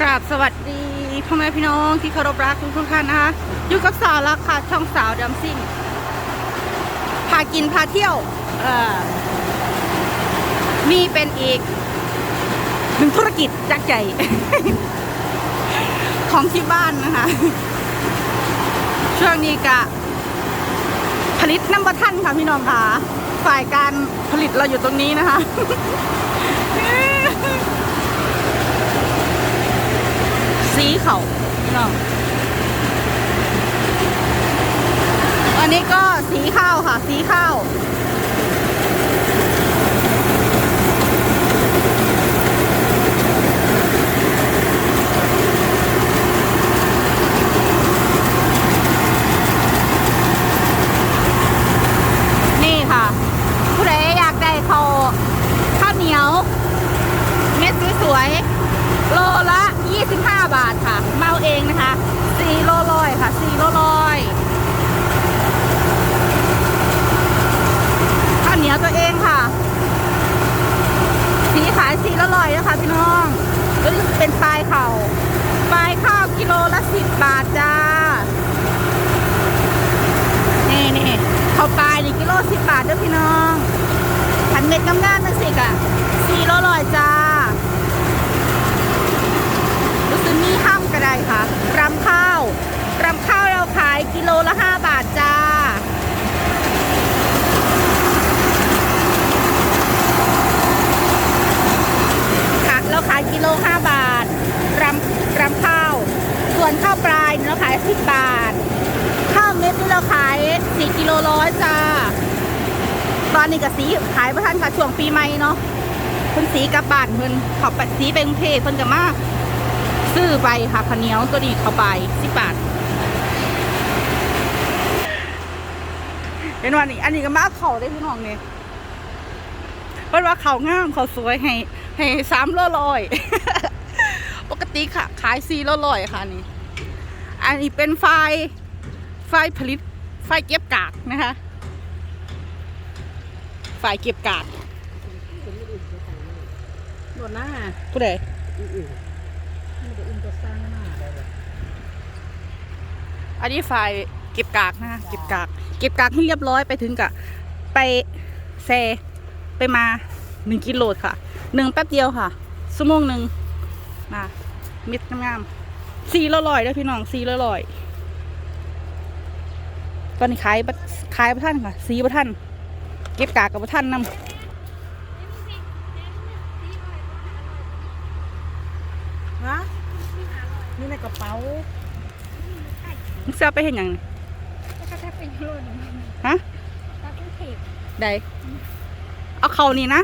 กราบสวัสดีพ่อแม่พี่น้องที่เคารพรักทุกทุกท่านนะคะอยู่กับสาวรักค่ะช่องสาวดำซิ่งพากินพาเที่ยวมีเป็นอีกหนึ่งธุรกิจยักษ์ใหญ่ของที่บ้านนะคะ ช่วงนี้กะ ผลิตน้ำบัท่านค่ะพี่น้องค่ะฝ่ายการผลิตเราอยู่ตรงนี้นะคะ สีเขาน้องอันนี้ก็สีข้าวค่ะ สีข้าว นี่ค่ะ ผู้ใดอยากได้ข้าวข้าวเหนียว เม็ดสวยๆ โลละ 25 บาทค่ะ เมาเองนะคะ4โลร้อยค่ะ4โลร้อยข้าวเหนียวตัวเองค่ะ สีขาย4โลร้อยนะคะพี่น้องก็เป็นปลายเข่าปลายข้าวกิโลละ 10 บาทจ้า นี่นี่ข้าวปลายนี่กิโล10บบาทเด้อพี่น้องพันเม็ดกำงานมันสิกะ4โลร้อยจ้ารู้สึกมีห้ามก็ได้ค่ะรำข้าวรำข้าวเราขายกิโลละ5บาทจ้าค่ะเราขายกิโล5บาทรำรำข้าวส่ วนข้าวปลายเราขาย10บาท ข้าวเม็ดนี่เราขาย4กิโลร้อยจ้า ตอนนี้กับสีขายประทันค่ะช่วงปีใหม่เนาะเพิ่นสีกลับบ้านเพิ่นเขอบไปสีไปกรุงเทพเพิ่นก็มาซื้อไปค่ะข้าวเหนียวตัวนี้เข้าไปสิบบาทเป็นวันนี้อันนี้ก็มาเอาเขาได้พี่น้องเนี่ยเพราะว่าเขางามเขาสวยให้ให้สามร้อยร้อยปกติค่ะ ขายสี่ร้อยร้อยค่ะนี่ อันนี้เป็นไฟไฟผลิตไฟเก็บกากนะคะไฟเก็บกากหมดหน้าผู้ใดอื่นๆมันจะอุ่นจะสร้างหน้าได้เลยอันนี้ไฟล์เก็บกากนะเก็บกาก เก็บกากให้เรียบร้อยไปถึงกะไปแซไปมาหนึ่งกิโลค่ะหนึ่งแป๊บเดียวค่ะชั่วโมงหนึ่งมามิดงามๆ สี่ละร้อยแล้วพี่น้องสี่ละร้อยตอนนี้ขายบัดขายประท่านค่ะสีประท่านเก็บกากกับประท่านนำฮะนี่ในกระเป๋ามึงจะเอาไปเห็นยังนี่แล้วก็ถ้าเป็นโลหนึ่งฮะถ้าเป็นเทปใดเอาเขานี่นะ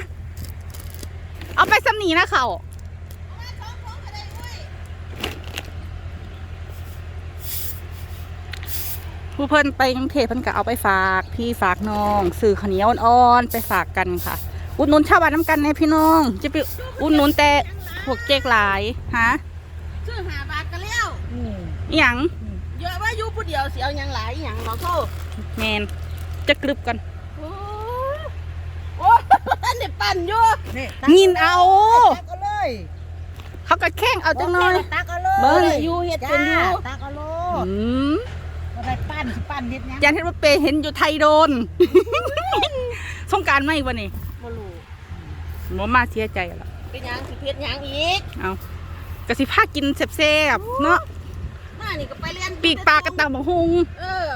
เอาไปสำนีนะเขา ผู้เพิ่นไปกรุงเทพเพิ่นก็เอาไปฝากพี่ฝากน้องสื่อขาวเหนียวอ่อนๆไปฝากกันค่ะ อุดหนุนชาวบ้านน้ำกันในพี่น้อง จะไปอุดหนุนแต่พวกเจ๊กหลายฮะซื้อหาบาทก็แล้วอหยังเยอะว่าอยู่ผู้เดียวเสียวยังหลายอย่างเราเขาแมนจะกรึบกันโอ้ยโอ้ยเนี่ยปั่นอยู่งินเอา ตักเอาเลยเขาก็แข้งเอาจังหน่อยตักเอาเลยเบิ่งอยู่เฮ็ดเป็นอยู่ตักเอาโลอืม บ่ได้ปั้นสิปั้นเฮ็ดหยังยันเห็นว่าเปย์เห็นอยู่ไทยโดน สงกรารไหมวะนี่บ่รู้บ่มาเสียใจแล้วเป็นหยังสิเฮ็ดหยังอีกเอากะสิพากินแซ่บๆเนาะมานี่ก็ไปเรียนปีกปลากระตังบังฮุงเออ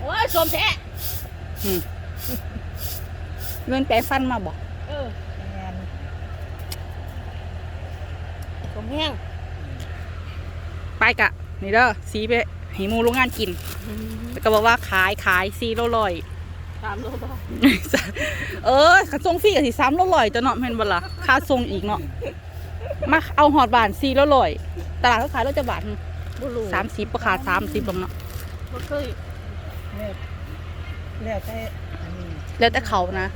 โอ้ยสมแท้อืมเงินแปลฟันมาบอกเออส มแห้งไปกะ นี่เด้อสีไปให้หมูโรงงานกิน แล้วก็บอกว่าขายขายซีโรลอยสามโลบ่เออขาส่งฟรีกับสิสามโลลอยจะเนาะแม่นบ่ล่ะค่าส่งอีกเนาะมาเอาหอดบานซีโลลอย ตลาดเขาขายเราจะบาทบ่รู้สามสิบราคาสามสิบลงเนาะบ่เคยแล้วแต่อันนี้แล้วแต่เขานะ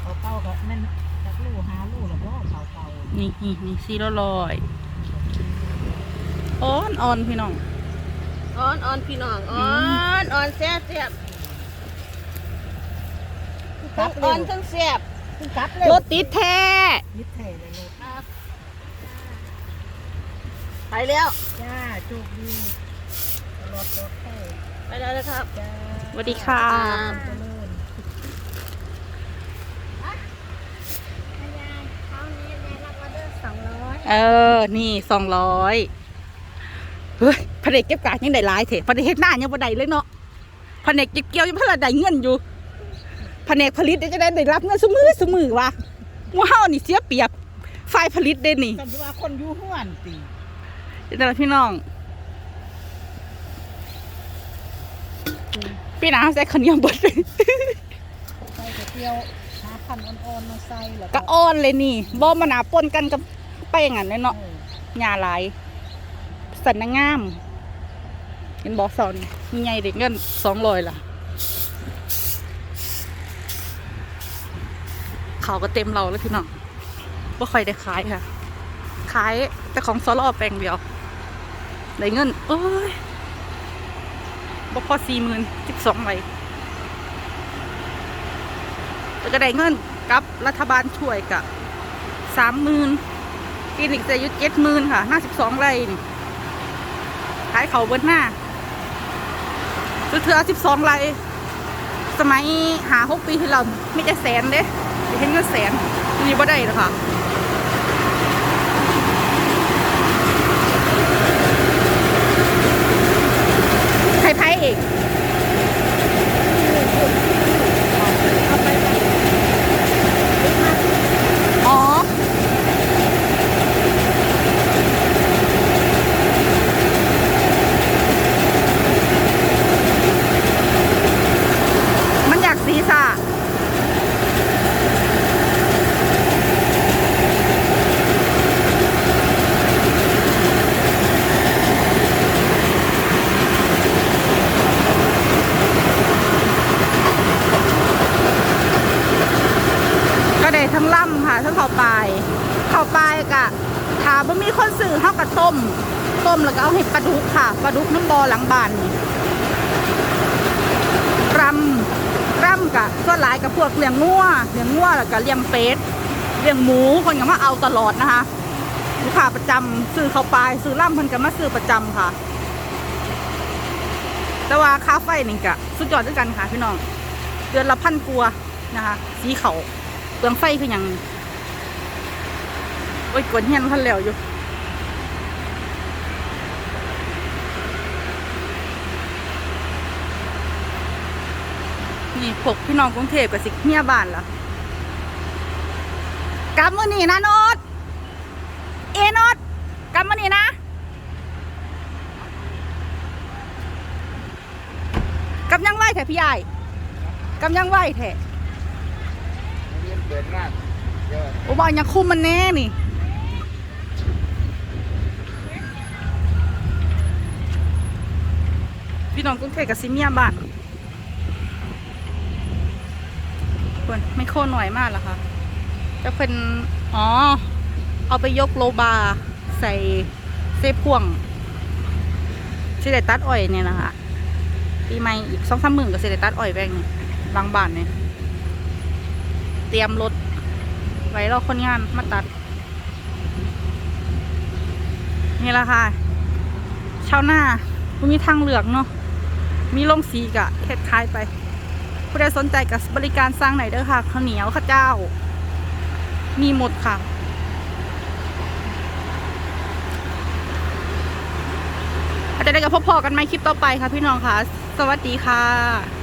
เขาเก่าก็แม่นจักลูกหาลูก นี่นี่นี่ซีโรลอยอ่อนอ่อนพี่น้องอ่อนอ่อนพี่น้องอ่อนอ่อนแซ่บแซ่บทั้งอ่อนทั้งแซ่บขึ้นกลับเลยรถติดแท้นิดแท้เลยลูกไปแล้วจ้าโชคดีรถรถแท้ไปแล้วนะครับจ้าสวัสดีค่ะ เจริญ พยานเท้านี้ในรับออเดอร์สองร้อย เออ นี่สองร้อยเฮ้ยพระเอกเก็บการยังได้หลายเถอะพระเอกเฮ็ดหน้ายังบ่ได้เลยเนาะพระเอกเก็บเกี่ยวยังพระได้เงินอยู่พระเอกผลิตเดี๋ยวจะได้ได้รับเงินสมือสมือวะว้าวนี่เสียเปรียบฝ่ายผลิตเด้นี่กันว่าคนอยู่ห้วนตีเดี๋ยวนะพี่น้องพี่น้าใส่ข้าวเหนียวเบดเลยใส่กระเทียวหาพันอ่อนๆมาใส่แล้วก็อ้อนเลยนี่บ่มาหนาปนกันกับ แป้งอะเนาะเออหญ้าหลาย สันนางงาม เห็นบอกสอนมีไงเด็กเงินสองร้อยล่ะ เขาก็เต็มเราแล้วพี่น้องว่าใครได้ขายค่ะ ขายแต่ของซอลอแปลงเดียวได้เงินโอ้ยบ่พอสี่หมื่นสิบสองใบแล้วก็ได้เงินกับรัฐบาลช่วยกับสามหมื่น คลินิกจะอายุเจ็ดหมื่นค่ะห้าสิบสองไร่นี่ขายเขาเบิดหน้าเถื่อสิบสองไร่สมัยหาหกปีที่เราไม่จะแสนเด้เห็นก็แสนนี่บ่ได้หรอกค่ะ ไพ่ไพ่เอกอ๋อ มันอยากสีสะก็ได้ ทั้งล่ำค่ะทั้งข้าวปลายข้าวปลายกะถามว่ามีคนสื่อเท่ากับต้ม ต้มแล้วก็เอาเห็ดปลาดุกค่ะปลาดุกน้ำบอหลังบานนี่รำรำกะส่วนหลายกับพวกเลี้ยงงัวเลี้ยงงัวแล้วก็เลี้ยงเป็ดเลี้ยงหมูคนก็มาเอาตลอดนะคะลูกค้าประจำซื้อเข้าไปซื้อร่ำเพิ่นก็มาซื้อประจำค่ะ แต่ว่าค่าไฟนี่กะสุดยอดด้วยกันค่ะพี่น้องเดือนละพันกัวนะคะ สีเขาเปลืองไฟคือหยัง โอ้ยกวนเฮียนพันแล้วอยู่นี่พวกพี่น้องกรุงเทพกับสิเฮียบ้านล่ะกลับมือนี่นะโนดเอโนดกลับมือนี่นะกำยังไหวแท้พี่ใหญ่กำยังไหวแท้เรียนเปิดงานเดี๋ยวโอ้บอยยังคุมมันแน่นี่ พี่น้องกรุงเทพกับซิเมียบ้านคนไม่โค่นหน่อยมากหรอคะจะเป็น อ๋อ เอาไปยกโลบาร์ใส่เซพ่วงสิได้ตัดอ้อยเนี่ยนะคะปีใหม่อีกสองสามหมื่นก็สิได้ตัดอ้อยแบงบางบ้านเนี่ยเตรียมรถไว้รอคนงานมาตัด นี่แหละค่ะชาวนาบ่มีทางเลือกเนาะ มีลงสีกะเฮ็ดคล้ายไป ผู้ใดสนใจกับบริการสร้างไหนเด้อค่ะข้าวเหนียวข้าวเจ้า มีหมดค่ะ อาจจะได้กับพ่อๆกันไหมคลิปต่อไปค่ะพี่น้องค่ะ สวัสดีค่ะ